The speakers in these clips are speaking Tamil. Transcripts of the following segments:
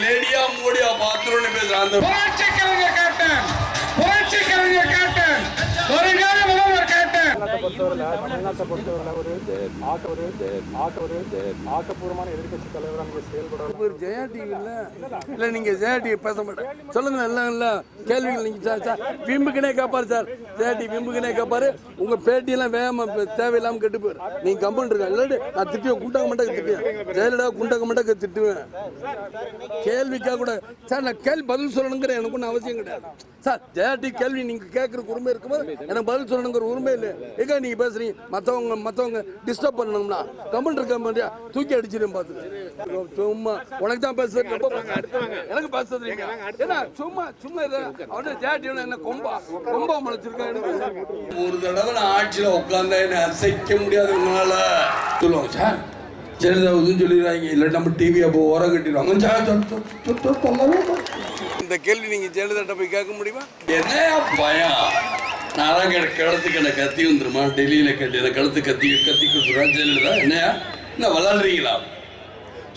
லேடியா மோடியா பாத்ரூம்னு பேசுறாங்க பொறுத்தவரையில் தமிழ்நாட்டை பொறுத்தவரையில் ஒரு ஆக்க ஒரு ஆக்க ஒரு ஆக்கப்பூர்வமான எதிர்க்கட்சி தலைவர் நீங்கள் செயல்பட ஒரு ஜெயா டிவியில் இல்லை நீங்கள் ஜெயா டிவி பேச மாட்டேன். சொல்லுங்க எல்லாம் இல்லை. கேள்விகள் நீங்கள் சார் சார் விம்புக்குனே கேட்பார் சார். ஜெயா டிவி விம்புக்குனே கேட்பார் உங்கள் பேட்டியெல்லாம் வேகமாக தேவையில்லாமல் கெட்டு போயிரு நீங்கள் கம்பன் இருக்க இல்லாட்டி நான் திட்டுவேன். குண்டாக மட்டும் திட்டுவேன். ஜெயலலிதா குண்டாக மட்டும் திட்டுவேன். கேள்விக்காக கூட சார் நான் கேள்வி பதில் சொல்லணுங்கிற எனக்கு ஒன்றும் அவசியம் கிடையாது. சார் ஜெயா டிவி கேள்வி நீங்கள் கேட்குறக்கு உரிமை இருக்கும்போது எனக்கு பதில் சொல்லணுங்கிற உரிமை இல்லை. எங்க நீங்கள் பேசுறீங்க மற்றவங்க மற்றவங்க டிஸ்டர்ப் பண்ணணும்னா கம்பன் இருக்க மாட்டியா தூக்கி அடிச்சிடும் பார்த்து சும்மா உனக்கு தான் பேசுறது ரொம்ப பேசுறது. எனக்கு பேச தெரியுங்க ஏன்னா சும்மா சும்மா. அவனே ஜாட்டி என்ன கொம்பா கொம்பா முளைச்சிருக்கா எனக்கு ஒரு தடவை நான் ஆட்சியில உட்காந்தா என்ன அசைக்க முடியாது உங்களால சொல்லுவாங்க சார் ஜெயலலிதா வந்து சொல்லிடுறாங்க இல்லை நம்ம டிவி அப்போ உரம் கட்டிடுவாங்க சார். இந்த கேள்வி நீங்க ஜெயலலிதா போய் கேட்க முடியுமா என்னையா பயம் நான் தான் கிட கழுத்துக்கு என்ன கத்தி வந்துருமா? டெல்லியில கட்டி என்ன கழுத்து கத்தி கத்தி கொடுத்துருவான் ஜெயலலிதா? என்னையா? என்ன விளாடுறீங்களா?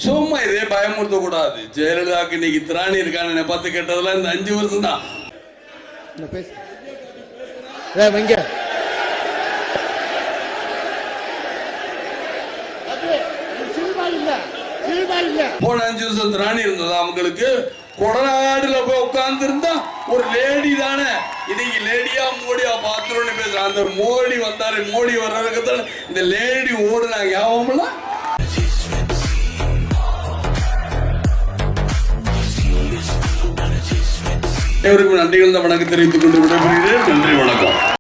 சும்மா இதே பயமுறுத்த கூடாது ஜெயலலிதாவுக்கு இன்னைக்கு திராணி இருக்கான்னு என்னை பார்த்து கேட்டதெல்லாம் இந்த அஞ்சு வருஷம் தான் போன அஞ்சு வருஷம் திராணி இருந்ததா அவங்களுக்கு கொடநாடுல போய் உட்கார்ந்து இருந்தா ஒரு லேடி தானே? இன்னைக்கு லேடியா மோடியா பாத்துருன்னு பேசுற அந்த மோடி வந்தாரு மோடி வர்றதுக்கு இந்த லேடி ஓடுனாங்க ஞாபகம்ல? அனைவருக்கும் நன்றிகள். வணக்கம் தெரிவித்துக் கொண்டு விடைபெறுகிறேன். நன்றி வணக்கம்.